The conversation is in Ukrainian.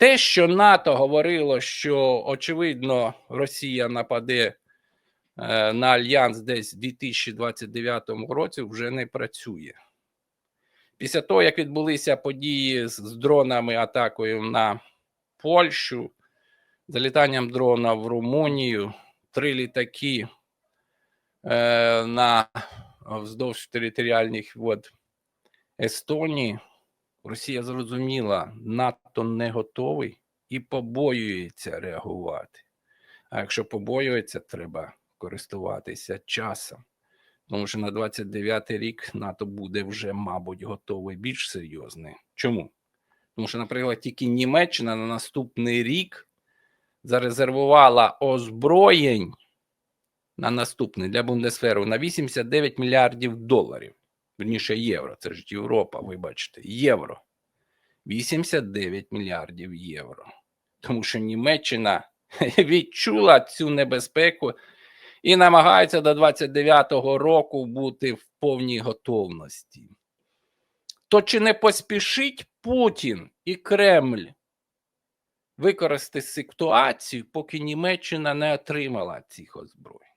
Те, що НАТО говорило, що очевидно Росія нападе е, на альянс десь у 2029 році, вже не працює. Після того, як відбулися події з дронами, атакою на Польщу, залітанням дрона в Румунію, три літаки е, на вздовж територіальних вод Естонії, Росія зрозуміла, НАТО не готовий і побоюється реагувати. А якщо побоюється, треба користуватися часом. Тому що на 29-й рік НАТО буде вже, мабуть, готовий більш серйозний. Чому? Тому що, наприклад, тільки Німеччина на наступний рік зарезервувала озброєнь на наступний для Бундесферу на 89 мільярдів доларів. Верніше євро. Це ж Європа, вибачте, євро. 89 мільярдів євро. Тому що Німеччина відчула цю небезпеку і намагається до 29-го року бути в повній готовності. То чи не поспішить Путін і Кремль використати ситуацію, поки Німеччина не отримала цих озброєнь?